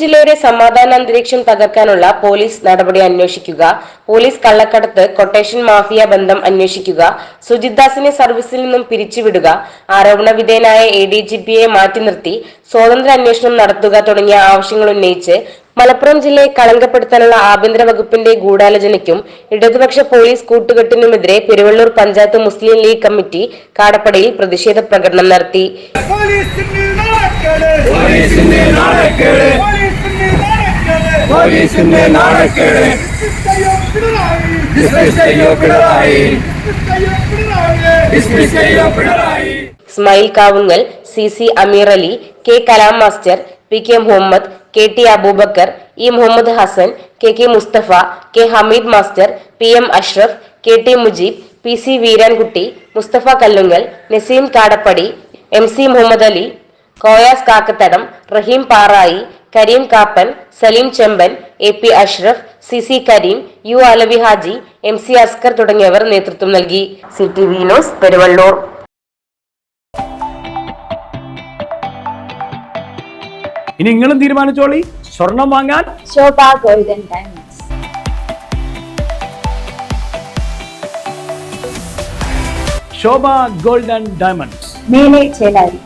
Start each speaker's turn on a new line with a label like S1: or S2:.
S1: ജില്ലയുടെ സമാധാന അന്തരീക്ഷം തകർക്കാനുള്ള പോലീസ് നടപടി അന്വേഷിക്കുക. പോലീസ് കള്ളക്കടത്ത് കൊട്ടേഷൻ മാഫിയ ബന്ധം അന്വേഷിക്കുക. സുജിത്ദാസിനെ സർവീസിൽ നിന്നും പിരിച്ചുവിടുക. ആരോപണ വിധേയനായ എ ഡി ജി പിയെ മാറ്റി നിർത്തി. സ്വതന്ത്ര അന്വേഷണം നടത്തുക തുടങ്ങിയ ആവശ്യങ്ങൾ ഉന്നയിച്ച് മലപ്പുറം ജില്ലയെ കളങ്കപ്പെടുത്താനുള്ള ആഭ്യന്തര വകുപ്പിന്റെ ഗൂഢാലോചനയ്ക്കും ഇടതുപക്ഷ പോലീസ് കൂട്ടുകെട്ടിനുമെതിരെ പെരുവള്ളൂർ പഞ്ചായത്ത് മുസ്ലിം ലീഗ് കമ്മിറ്റി കാടപ്പടയിൽ പ്രതിഷേധ പ്രകടനം നടത്തി
S2: പോലീസിന്റെ നാണക്കേട്
S3: പോലീസിന്റെ നാണക്കേട്
S2: പോലീസിന്റെ നാണക്കേട്
S3: പോലീസിന്റെ നാണക്കേട്
S2: ഡിസ്മിസ് ചെയ്യോ പിണറായി
S3: ഡിസ്മിസ് ചെയ്യോ പിണറായി
S2: ഡിസ്മിസ് ചെയ്യോ നാണക്കേട്
S1: Ismail Kavungal C C Ameer Ali K Kalam master P K Muhammad K T Aboobacker E Muhammad Hassan K K Musthafa K Hameed master P M Ashraf K T Mujeeb P C Veerankutty Musthafa Kallungal Naseem Kadappadi M C Muhammad Ali Koyas Kakkathadam Raheem Parayi Kareem Kappan Saleem Chemban A P Ashraf C C Kareem U Alavi Haji M C Askar തുടങ്ങിയവർ നേതൃത്വം നൽകി. C T V news Peruvallur.
S4: ഇനി നിങ്ങളും തീരുമാനിച്ചോളി. സ്വർണം വാങ്ങാൻ
S5: Shobha golden diamonds.
S4: Shobha gold and diamonds.
S5: Mele Chelari.